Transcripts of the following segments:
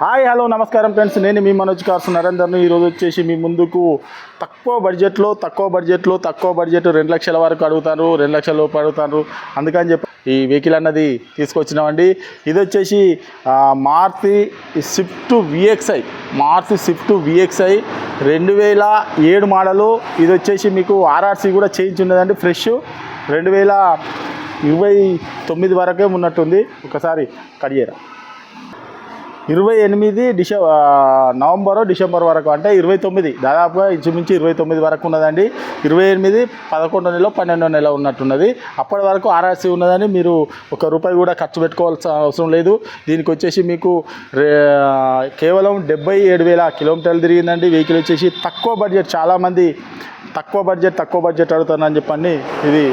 Hi hello నమస్కారం friends. నేను మీ Manoj cars నరేందర్ను. ఈరోజు వచ్చేసి మీ ముందుకు తక్కువ బడ్జెట్లో తక్కువ బడ్జెట్లో తక్కువ బడ్జెట్ రెండు లక్షల వరకు అడుగుతారు రెండు లక్షల లోపు అడుగుతారు. అందుకని చెప్పి ఈ వెహికల్ అన్నది తీసుకొచ్చినామండి. ఇది వచ్చేసి Maruti Maruti Swift VXI. Maruti Swift VXI రెండు వేల ఏడు మోడలు. ఇది వచ్చేసి మీకు ఆర్ఆర్సీ కూడా చేయించి ఉన్నదండి ఫ్రెష్. రెండు వేల ఇరవై తొమ్మిది వరకే ఉన్నట్టుంది. ఒకసారి కడియరా ఇరవై ఎనిమిది డిసె నవంబరు డిసెంబర్ వరకు అంటే ఇరవై తొమ్మిది. దాదాపుగా ఇంచుమించు ఇరవై తొమ్మిది వరకు ఉన్నదండి. ఇరవై ఎనిమిది పదకొండో నెల పన్నెండో నెల ఉన్నట్టున్నది. అప్పటి వరకు ఆర్ఆర్సీ ఉన్నదని మీరు ఒక రూపాయి కూడా ఖర్చు పెట్టుకోవాల్సిన అవసరం లేదు. దీనికి వచ్చేసి మీకు కేవలం డెబ్బై ఏడు వేల కిలోమీటర్లు తిరిగిందండి. వెహికల్ వచ్చేసి తక్కువ బడ్జెట్ చాలామంది తక్కువ బడ్జెట్ తక్కువ బడ్జెట్ అడుగుతానని చెప్పండి. ఇది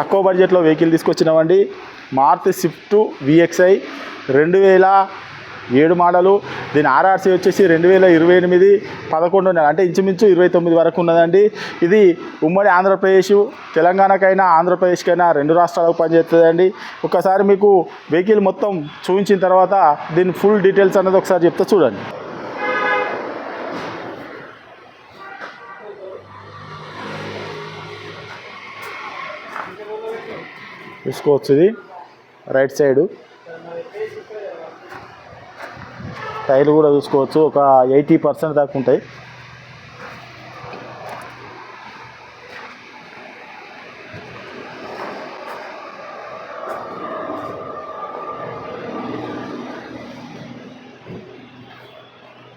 తక్కువ బడ్జెట్లో వెహికల్ తీసుకొచ్చినామండి మార్త్ స్విఫ్ట్ విఎక్స్ఐ రెండు వేల ఏడు మోడలు. దీని ఆర్ఆర్సీ వచ్చేసి రెండు వేల ఇరవై ఎనిమిది పదకొండు నెల అంటే ఇంచుమించు ఇరవై తొమ్మిది వరకు ఉన్నదండి. ఇది ఉమ్మడి ఆంధ్రప్రదేశ్ తెలంగాణకైనా ఆంధ్రప్రదేశ్కైనా రెండు రాష్ట్రాలకు పనిచేస్తుందండి. ఒకసారి మీకు వెహికల్ మొత్తం చూపించిన తర్వాత దీని ఫుల్ డీటెయిల్స్ అన్నది ఒకసారి చెప్తే చూడండి. చూసుకోవచ్చు ఇది. Right side. టైర్లు కూడా చూసుకోవచ్చు. ఒక ఎయిటీ పర్సెంట్ దాకా ఉంటాయి.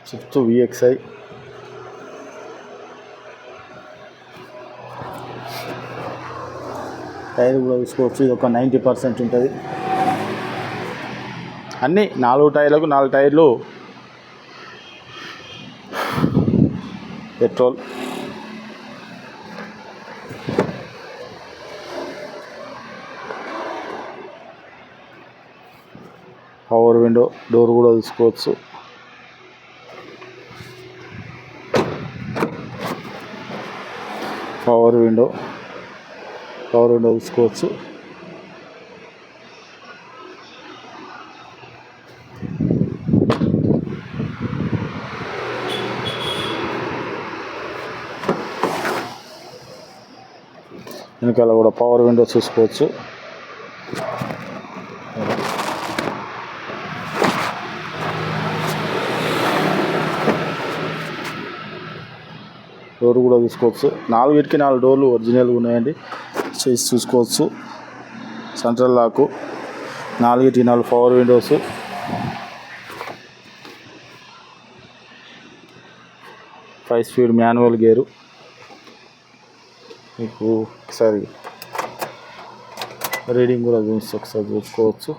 స్విఫ్ట్ విఎక్స్ఐ టైర్ కూడా చూసుకోవచ్చు. ఇది ఒక నైంటీ పర్సెంట్ ఉంటుంది. అన్నీ నాలుగు టైర్లకు నాలుగు టైర్లు పెట్రోల్. పవర్ విండో డోర్ కూడా తీసుకోవచ్చు పవర్ విండో పవర్ విండో చూసుకోవచ్చు వెనకాల కూడా పవర్ విండో చూసుకోవచ్చు. డోర్ కూడా చూసుకోవచ్చు. నాలుగిటికి నాలుగు డోర్లు ఒరిజినల్గా ఉన్నాయండి. చేసి చూసుకోవచ్చు. సెంట్రల్ లాకు నాలుగిటికి నాలుగు power windows five speed manual gear మీకు ఒకసారి రీడింగ్ కూడా చూసి ఒకసారి చూసుకోవచ్చు.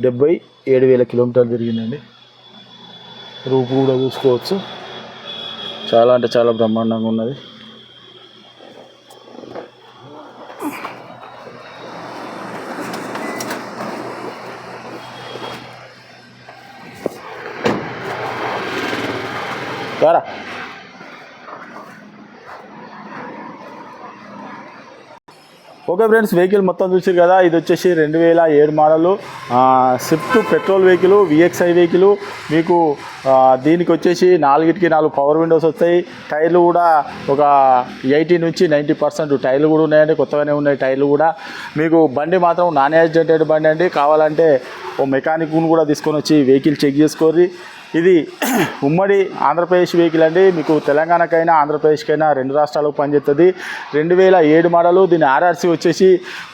డెబ్బై ఏడు వేల కిలోమీటర్లు తిరిగిందండి. రూపు కూడా చూసుకోవచ్చు. చాలా అంటే చాలా బ్రహ్మాండంగా ఉన్నది. రారా? ఓకే ఫ్రెండ్స్ వెహికల్ మొత్తం చూసారు కదా ఇది వచ్చేసి రెండు వేల ఏడు model. Swift petrol vehicle VXI vehicle. మీకు దీనికి వచ్చేసి నాలుగిటికి నాలుగు పవర్ విండోస్ వస్తాయి. టైర్లు కూడా ఒక ఎయిటీ నుంచి నైంటీ పర్సెంట్ టైర్లు కూడా ఉన్నాయండి కొత్తగానే ఉన్నాయి టైర్లు కూడా. మీకు బండి మాత్రం నాన్ యాక్సిడెంటెడ్ బండి అండి. కావాలంటే ఓ మెకానిక్ను కూడా తీసుకొని వచ్చి వెహికల్ చెక్ చేసుకోర్రి. ఇది ఉమ్మడి ఆంధ్రప్రదేశ్ వెహికల్ అండి. మీకు తెలంగాణకైనా ఆంధ్రప్రదేశ్కైనా రెండు రాష్ట్రాలకు పనిచేస్తుంది రెండు వేల ఏడు మోడలు దీని ఆర్ఆర్సీ వచ్చేసి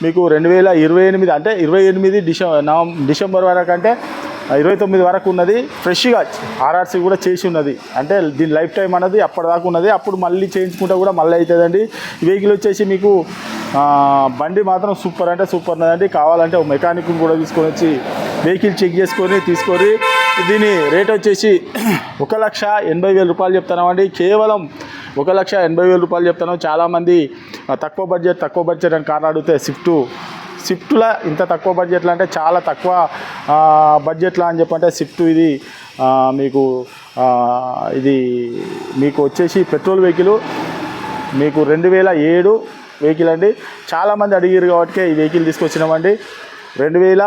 మీకు రెండు వేల ఇరవై ఎనిమిది అంటే ఇరవై ఎనిమిది డిసెంబర్ డిసెంబర్ వరకు అంటే ఇరవై తొమ్మిది వరకు ఉన్నది. ఫ్రెష్గా ఆర్ఆర్సీ కూడా చేసి ఉన్నది. అంటే దీని లైఫ్ టైం అనేది అప్పటిదాకా ఉన్నది. అప్పుడు మళ్ళీ చేయించుకుంటే కూడా మళ్ళీ అవుతుందండి వెహికల్ వచ్చేసి మీకు బండి మాత్రం సూపర్ అంటే సూపర్ ఉన్నదండి. కావాలంటే ఒక మెకానిక్ కూడా తీసుకొని వచ్చి వెహికల్ చెక్ చేసుకొని తీసుకొని దీని రేట్ వచ్చేసి ఒక లక్ష ఎనభై వేల రూపాయలు చెప్తున్నామండి కేవలం ఒక లక్ష ఎనభై వేల రూపాయలు చెప్తాను చాలామంది తక్కువ బడ్జెట్ తక్కువ బడ్జెట్ అని కారణం అడిగితే స్విఫ్ట్ స్విఫ్ట్లో ఇంత తక్కువ బడ్జెట్లో అంటే చాలా తక్కువ బడ్జెట్లో అని చెప్పంటే స్విఫ్ట్ ఇది మీకు ఇది మీకు వచ్చేసి పెట్రోల్ వెహికల్ మీకు రెండు వేల ఏడు వెహికల్ అండి. చాలామంది అడిగారు కాబట్టి ఈ వెహికల్ తీసుకొచ్చినామండి. రెండు వేల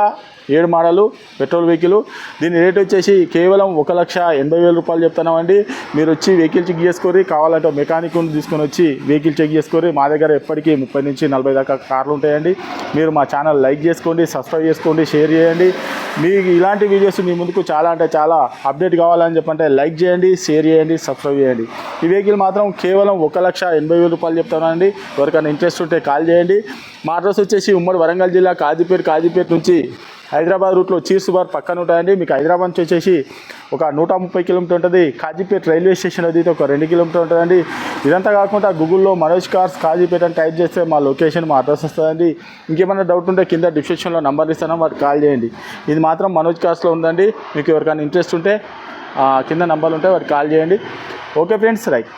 ఏడు మోడలు పెట్రోల్ వెహికల్. దీని రేట్ వచ్చేసి కేవలం ఒక లక్ష ఎనభై వేల రూపాయలు చెప్తున్నామండి. మీరు వచ్చి వెహికల్ చెక్ చేసుకోరి కావాలంటే మెకానిక్ తీసుకొని వచ్చి వెహికల్ చెక్ చేసుకోరి. మా దగ్గర ఎప్పటికీ ముప్పై నుంచి నలభై దాకా కార్లు ఉంటాయండి. మీరు మా ఛానల్ లైక్ చేసుకోండి సబ్స్క్రైబ్ చేసుకోండి షేర్ చేయండి. మీకు ఇలాంటి వీడియోస్ మీ ముందుకు చాలా అంటే చాలా అప్డేట్ కావాలని చెప్పంటే లైక్ చేయండి షేర్ చేయండి సబ్స్క్రైబ్ చేయండి. ఈ వెహికల్ మాత్రం కేవలం ఒక లక్ష ఎనభై వేల రూపాయలు చెప్తానండి ఎవరికైనా ఇంట్రెస్ట్ ఉంటే కాల్ చేయండి. మా అడ్రస్ వచ్చేసి ఉమ్మడి వరంగల్ జిల్లా కాజీపేట కాజీపేట నుంచి హైదరాబాద్ రూట్లో చీర్స్ బార్ పక్కన ఉంటాయండి. మీకు హైదరాబాద్ నుంచి వచ్చేసి ఒక నూట ముప్పై కిలోమీటర్ ఉంటుంది. కాజీపేట రైల్వే స్టేషన్ అది ఒక రెండు కిలోమీటర్ ఉంటుందండి. ఇదంతా కాకుండా గూగుల్లో మనోజ్ కార్స్ కాజీపేట అని టైప్ చేస్తే మా లొకేషన్ మా అడ్రస్ వస్తుందండి. ఇంకేమైనా డౌట్ ఉంటే కింద డిస్క్రిప్షన్లో నంబర్ ఇస్తాను వాటికి కాల్ చేయండి. ఇది మాత్రం మనోజ్ కార్స్లో ఉందండి. మీకు ఎవరికైనా ఇంట్రెస్ట్ ఉంటే కింద నంబర్లు ఉంటే వాటికి కాల్ చేయండి. Okay friends right.